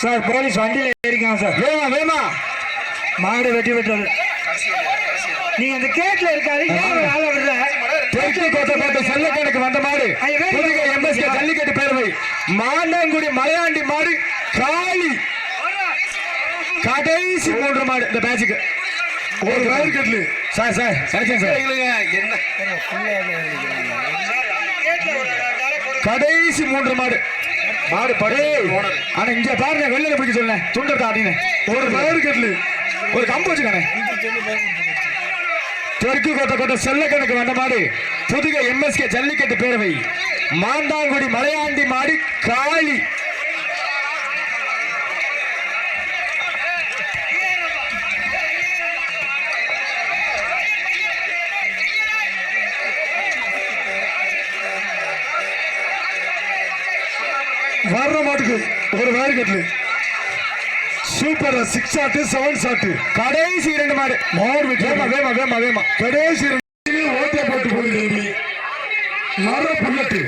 Sir police வண்டியில ஏறிக்காங்க sir. வேமா வேமா. மாடு வெட்டி விட்டது. நீங்க அந்த கேட்ல இருக்காது ஆளை விடுற தெற்கு கோட்டப்பட்ட செல்லக்கணக்கு வந்த மாடு. எம்எஸ்கே ஜல்லிக்கட்டு பேரவை. மாண்டாங்குடி மலையாண்டி மாடு காளி. கடைசி மூன்று மாடு இந்த பேட்சுக்கு ஒரு வயர் கட்லு சார் சார் சரிச்சேன் சார். என்ன? கடைசி மூன்று மாடு. மாடு படே. ஆனா இங்க பாருங்க வெளியில பிடிக்க சொல்லேன் துண்டத்தை ஆடினேன் ஒரு வயர் கட்லு ஒரு கம்பு வச்சுக்கானே. தெற்கு கோட்டை கோட்டை செல்லக்கணக்கு வந்த மாடு. புதுகை எம்எஸ்கே ஜல்லிக்கட்டு பேரவை. மாண்டாங்குடி மலையாண்டி மாடு காளி வர்ற மாட்டுக்கு. ஒரு வேறு கட்லு super six shot seven shot கடைசி இரண்டு மாடு. மாடு வேமா வேமா வேமா வேமா. கடைசி இரண்டு ஓட்டை போட்டு போகுது மர புல்லட்டு.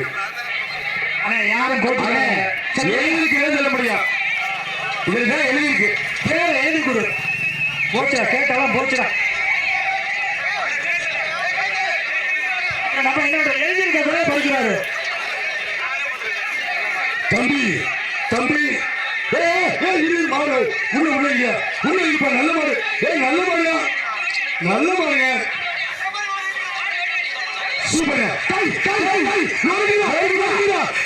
ஆனா யாரும் போட்டு எழுதிருக்கு எழுத முடியும் இதுல தான் எழுதிருக்கு பேர் எழுதி கொடு. போச்சுடா கேட்டாலும் போச்சுடா நம்ம என்ன எழுதியிருக்கிறதே படிக்கிறாரு தம்பி தம்பி. ஏய், ஏய், மாடு உள்ள உள்ள இல்ல உள்ள இப்ப நல்ல மாடு நல்ல மாடுயா நல்ல மாடுங்க சூப்பர்.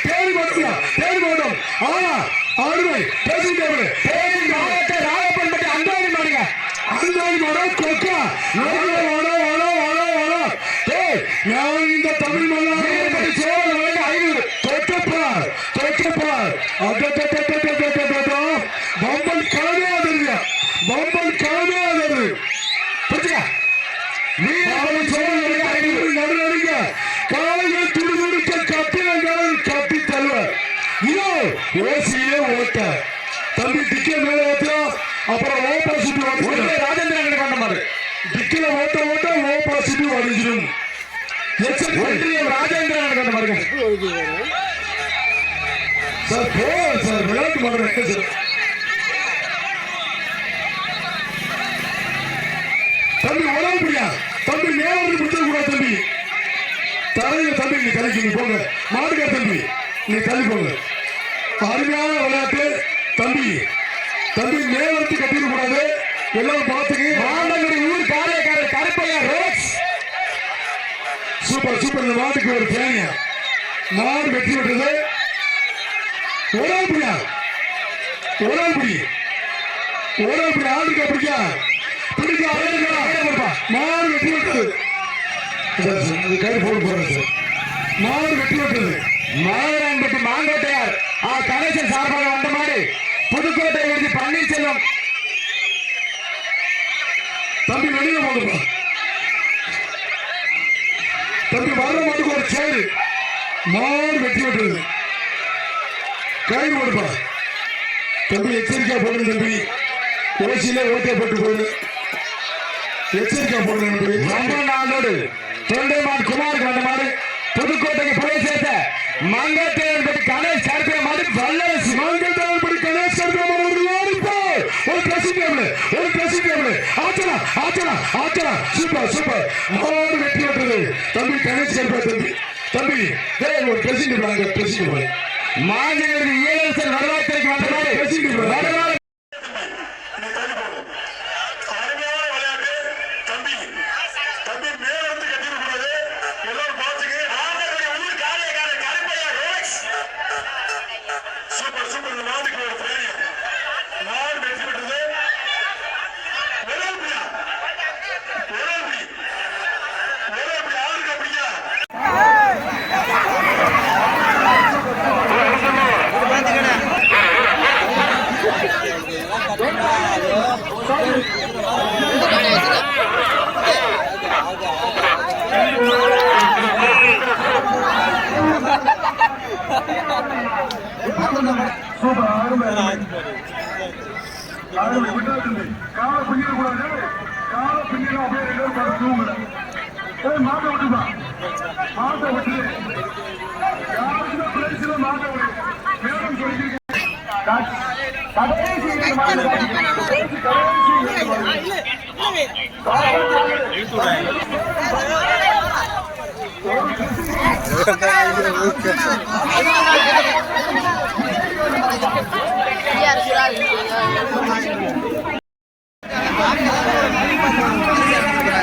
தேடி மாட்டுடா தேடி மாட்டோம் ஆ ஆடுவை பேசி தேடி மாவட்ட ராயப்பன் அந்தாதி மாடுங்க. அந்தாதி மாடா கொக்கா. நொறுங்கிடா வாடா வாடா வாடா வாடா. ஏய் நான் இந்த தமிழ் மல்லாடி அப்புறம் ஓட்ட ராஜேந்திரன் கொண்ட மாதிரி. டிக்கில ஓட்ட ஓட்ட ஓபாசிட்டி அடிஞ்சிடும் ஒன்றியம் ராஜேந்திரன் கொண்ட மாதிரி. சார் போ சார் விளையாட்டு மாடுறேன் சார். தம்பி உடம்பு முடியா தம்பி நேரம் பிடிச்ச கூடாது தம்பி. தரையில தம்பி நீ தள்ளிக்கு நீ போங்க. மாடுகா தம்பி நீ தள்ளி போங்க அருமையான விளையாட்டு. தம்பி தம்பி மேலத்து கட்டிட கூடாது. எல்லாரும் பார்த்துக்கு. மாண்டங்குடி ஊர் காரியக்காரர் கருப்பையா ரோக்ஸ் சூப்பர் சூப்பர். இந்த மாட்டுக்கு ஒரு தேனியா மாடு வெற்றி பெற்றது உடம்புடியா உடம்புடி புரிய ஆளுக்கு பிடிக்கா? பிடிக்கா ஆளுக்கா மாடு வெற்றி பெற்றது சார், கை போட்டு போறேன் சார் வெற்றி பெற்றது மாவரான்பட்டி மாங்கோட்டையார். ஆ கணேசன் சார்பாக வந்த மாதிரி புதுக்கோட்டை எழுதி பன்னீர்செல்வம். தம்பி வெளியே போங்கப்பா தம்பி வர்ற மட்டுக்கு ஒரு சேரு மாடு வெட்டி விட்டுருது கயிறு போடுப்பா. தம்பி எச்சரிக்கை போடுங்க தம்பி. ஓசியில ஓட்டை போட்டு போடு எச்சரிக்கை போடுங்க தம்பி. ரொம்ப நாளோடு தொண்டைமான் குமாருக்கு வந்த மாதிரி புதுக்கோட்டைக்கு போய் சேர்த்த மங்கோட்டையர் பற்றி கணேஷ் சூப்பர் சூப்பர். அவரோடு வெற்றி பெற்றது. தம்பி கணேஷ் சர்மா தம்பி. தம்பி ஒரு ட்ரெஸ்ஸிங் டேபிள் அங்க மாநில இயலரசர் வரலாற்று வந்த மாதிரி ட்ரெஸ்ஸிங் டேபிள் வருவாய் அருமையான விளையாட்டு தம்பி தம்பி மேல இருந்து கட்டிட்டு போனது எல்லாரும் பாத்துக்கு ஆண்டவருடைய ஊர் காரியக்காரர் கருப்பையா ரோலக்ஸ் சூப்பர் சூப்பர் இந்த நாட்டுக்கு ஒரு பிளேயர் நாடு வெற்றி பெற்றது ஒரேபியா ஒரேபி ஒரேபி ஆளுக்கு அப்படியா சூப்பர் விட்டாச்சு காலை பின்னிட கூடாது காலை அப்படியே ரெண்டு பேரும் ஏய் மாட்டை விட்டுப்பா மாட்டை விட்டு பிளேஸ்ல மாட்டை விடு கடைசி கடைசி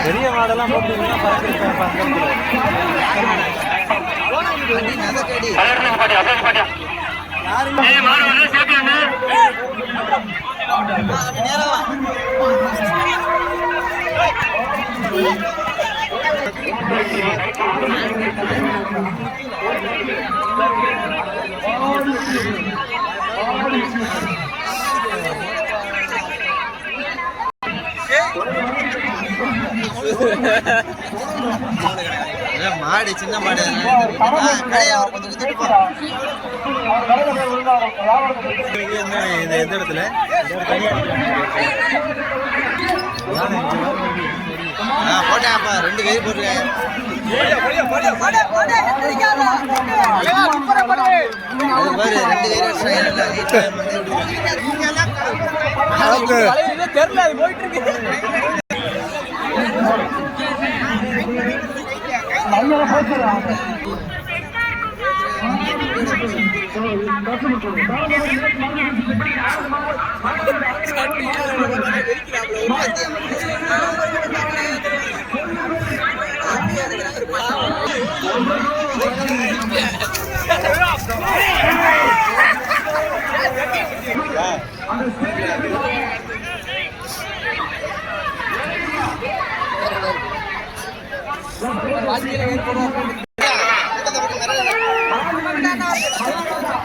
பெரிய மாடெல்லாம் போட்டுருந்தீங்கன்னா பறக்கிறேன் பறக்கிறேன் நேரம் மாடு சின்ன மாடு. இது எந்த இடத்துல? ஆ போட்டேன்ப்பா ரெண்டு கை போட்டுருக்கேன் பாரு ரெண்டு கை வச்சுட்டாங்க தெரியல அது போயிட்டு இருக்கு வாழ்க்கையில ஏற்படும்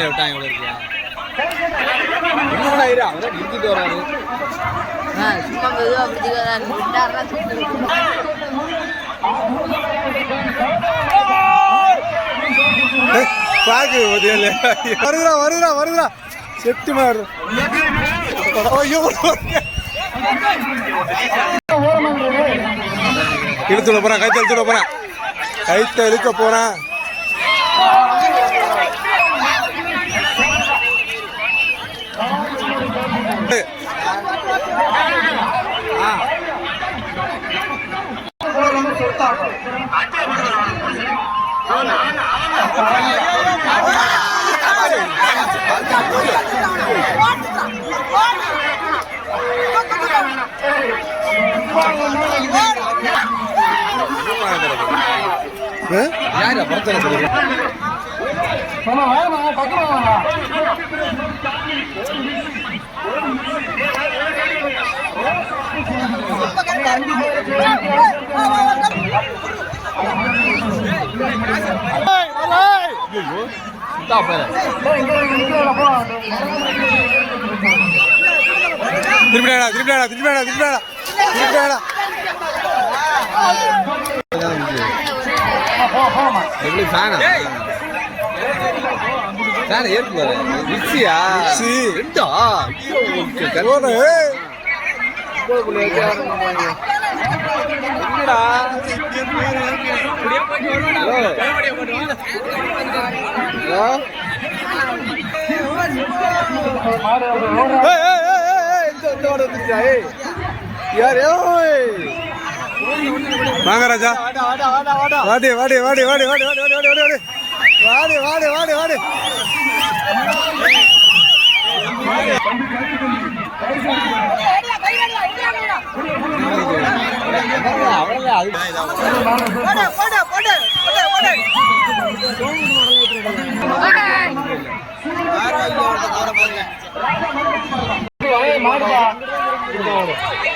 உள்ளே விட்டாங்க இவ்வளோ இருக்கியா இன்னும் ஆயிரம் அவரே வருகிறா வருகிறா வருகிறா செட்டு மாறு இழுத்துல போறான் கைத்த இழுத்துட போறான் கைத்த இழுக்க போறான் சொல்லுங்க திருப்பிடாடா திருப்பிடாடா திருப்பிடாடா திருப்பிடாடா திருப்பிடாடா எப்படி ஃபேனா ஃபேன் ஏற்பாரு மிக்சியா மிக்சி ரெண்டா? போடு. என்னடா? ஏய். ஏய் ஏய்? வாங்க ராஜா வாடி வாடி வாடி வாடி வாடி வாடி வாடி வாடி வாடி வாடி வாடி வாடி வாடி கவரை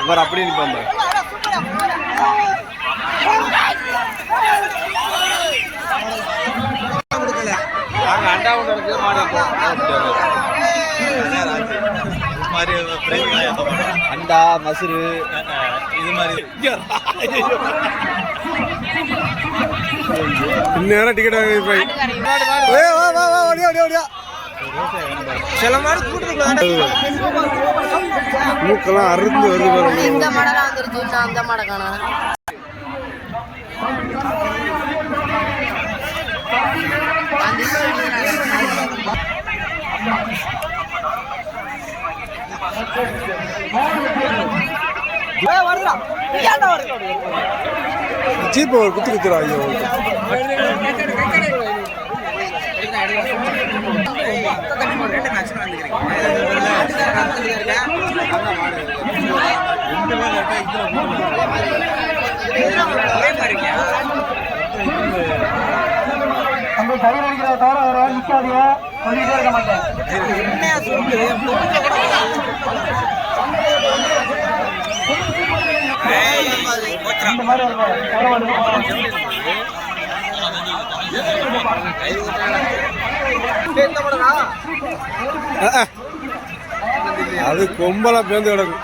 இவர் அப்படி நிற்பாங்க நாங்கள் அண்டா ஒன்று இருக்குது மாடு அண்டா மசுரு. இது மாதிரி. இந்நேரம் டிக்கெட் வாங்கி போய். ஓடியா ஓடியா ஓடியா. சில மாடு கூட்டத்துக்குள்ள மூக்கெல்லாம் அறுந்து வருது பாருங்க. இந்த மடலாம் வந்துருச்சு அந்த மடை காணோம் வருதுடா ஏன்டா வருது? ஜீப் ஒரு குத்து குத்துறா ஐயோ அந்த சைடு அடிக்கிறத தவிர வேற யாரும் நிக்காதீங்க சொல்லிட்டே இருக்க மாட்டேன். இந்த மாதிரி அது கொம்பலா பேந்து கிடக்கும்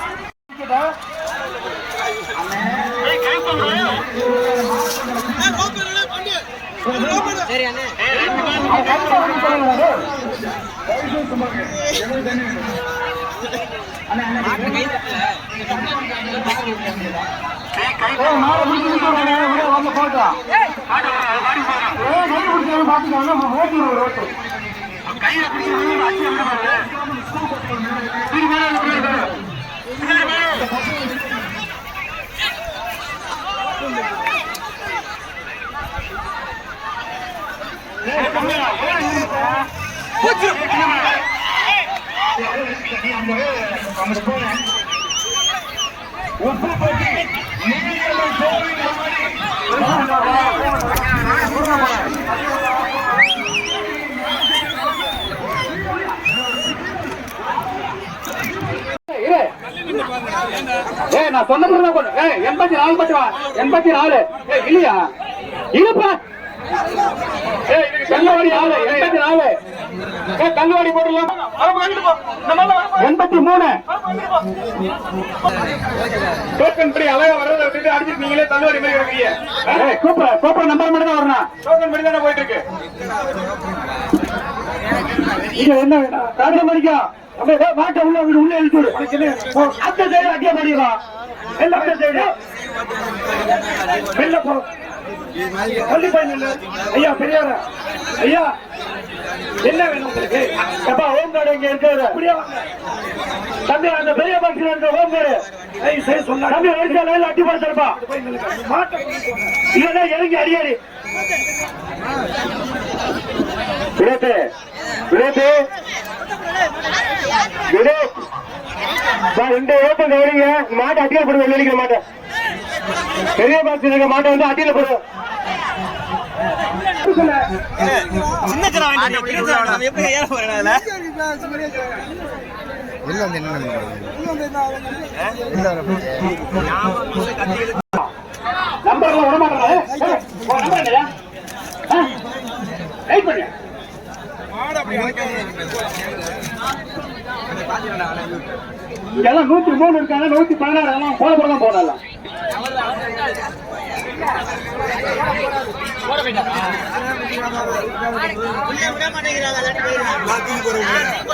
ஏய், மாலை பிடிச்சு நிக்கிறவங்க, உப்பு போட்டு நீங்கள் போவீங்க ஏய் நான் சொன்ன எண்பத்தி நாலு பட்டு எண்பத்தி நாலு. ஏய் இல்லையா? இருப்பா. ஏ இதுக்கு கல்லவாடி ஆளு. எண்பத்தி நாலு. கல்லவாடி போடலாம் எண்பத்தி மூணு. டோக்கன் படி அழகா வர்றதை விட்டுட்டு அடிச்சிட்டு நீங்களே தள்ளுவாடி மாதிரி இருக்கிறீங்க. ஏய் கூப்பிட. கூப்பிட நம்பர் மட்டும் தான் வரணும். டோக்கன் படி தானே போயிட்டு இருக்கு இங்க என்ன வேணும்? காரணம் வா, மாட்டை உள்ள உள்ள? போ, அந்த சைடு அந்த சைடு வெளில போ. பள்ளி பையன் ஐயா பெரியாரா. ஐயா என்ன வேணும் உங்களுக்கு? எப்பா ஹோம் கார்டு இங்க இருக்காரு அப்படியே? தம்பி அந்த பெரிய பாக்ஸ்ல இருக்க ஹோம் கார்டு. சரி சொன்னா தம்பி வயசுல லைன்ல அடி படுத்துறப்பா இல்ல இறங்கி அடியாடி விடத்து விடத்து விடேஷ் பா, ரெண்டு கவனிங்க. மாட்டை வெளியில மாட்டேன் பெரிய பாக்ஸ் இருக்க மாட்டை வந்து அட்டியில போடு. சின்ன சின்ன நம்ம எப்படி ஏற போறேன் அதுல? நம்பர்ல விட மாட்டேன் நம்பர் இல்லையா வெயிட் பண்ணு. இதெல்லாம் நூத்தி மூணு இருக்காங்க நூத்தி பதினாறு எல்லாம் போடலாம். உள்ளே விட மாட்டேங்கிறாங்க அதாட்டி போயிடுறாங்க.